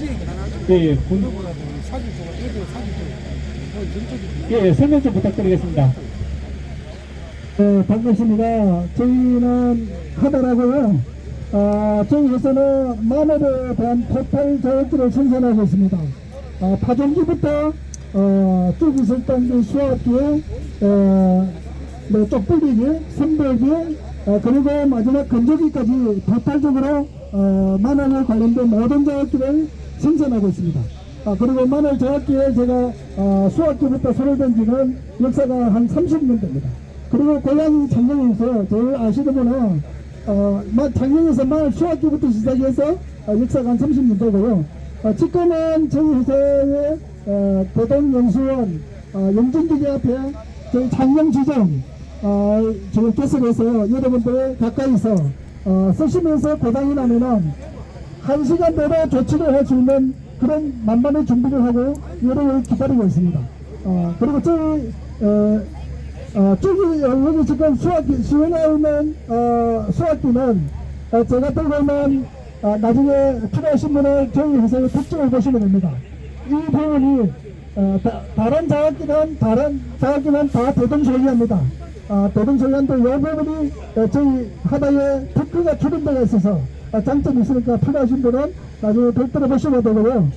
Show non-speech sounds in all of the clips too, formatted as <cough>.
예, 예, 예, 예, 설명 좀 부탁드리겠습니다. 네, 반갑습니다. 저희는 하더라고요. 아, 저희 회사는 마늘에 대한 토탈 자격지를 생산하고 있습니다. 아, 파종기부터 어, 쭈기 설탕기, 수확기, 어, 뭐 쪽불리기, 선별기, 어, 그리고 마지막 건조기까지 토탈적으로 어, 마늘 관련된 모든 자격지를 생산하고 있습니다. 아, 그리고 마늘 저학기에 제가 어, 수학기부터 손을 댄 지는 역사가 한 30년 됩니다. 그리고 고향이 창녕에서 제일 아시는 분은 어, 마- 창녕에서 마늘 수학기부터 시작해서 어, 역사가 한 30년 되고요. 어, 지금은 저희 회사의 어, 대동영수원 어, 영진기계 앞에 저희 창녕지점 어, 지금 개설해서 여러분들 가까이서 어, 쓰시면서 고당이 나면은 한 시간 내로 조치를 있는 그런 만반의 준비를 하고 여러분을 기다리고 있습니다. 어, 그리고 저희 어, 어, 저기 여기 지금 수학기 시원에 있는 어, 수학기는 어, 제가 들고 있는 어, 나중에 필요하신 분은 저희 회사의 특징을 보시면 됩니다. 이 부분이 어, 다, 다른 자학기는 다른 자학기는 다 대동소이합니다. 아, 대동소이한데 이 부분이 어, 저희 하나의 특허가 출연되어 있어서 아, 장점이 있으니까 필요하신 분은 나중에 별도로 보시면 되고요.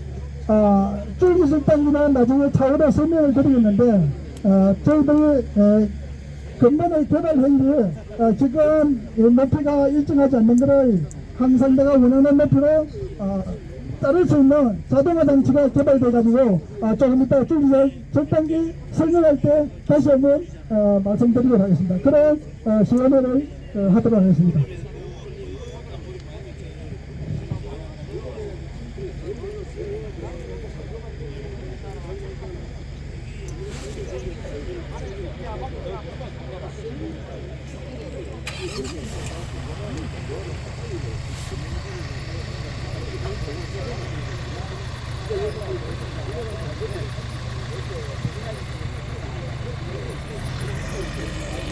아, 줄기술단기는 나중에 차후로 설명을 드리겠는데 어, 저희들이 에, 근본의 개발 회의를 어, 지금 이 높이가 일정하지 않는 것을 항상 내가 원하는 높이로 어, 따를 수 있는 자동화 장치가 개발돼 가지고 아, 조금 이따 줄기술 절단기 설명할 때 다시 한번 어, 말씀드리도록 하겠습니다. 그런 어, 시연회를 어, 하도록 하겠습니다. 어,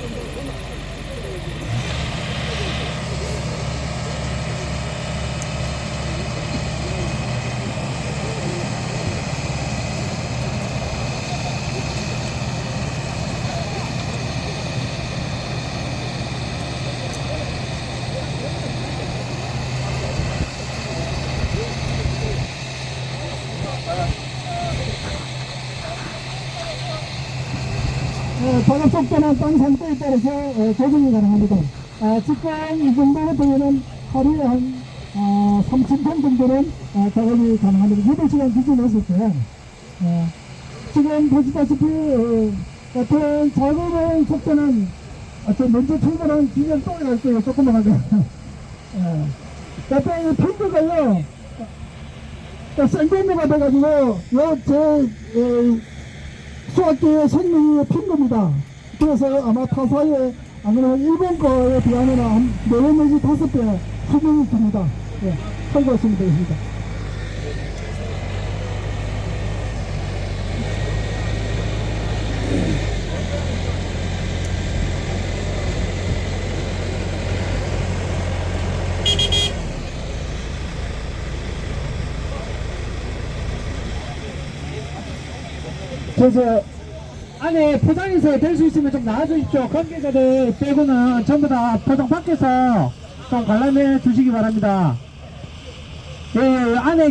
작업 속도는 땅 상태에 따라서 어, 조정이 가능합니다. 아, 지금 이 정도 같은 경우는 하루에 한 어, 3,000톤 정도는 어, 작업이 가능합니다. 8시간 기준으로 했을 때. 어, 지금 보시다시피 어, 같은 작업의 속도는 아, 저 먼저 출발한 기계를 <laughs> 또할 거예요. 조금만 하게. 예. 같은 이 핑크가요. 어, 생고무가 돼가지고 요 제 수학계의 생명이 핀 겁니다. 그래서 아마 타사에 아무래도 일본 거에 비하면 한 4배 내지 5배 수명이 깁니다. 예, 참고하시면 되겠습니다. 그래서 안에 포장해서 될 수 있으면 좀 나와주십시오. 관계자들 빼고는 전부 다 포장 밖에서 좀 관람해 주시기 바랍니다. 예, 안에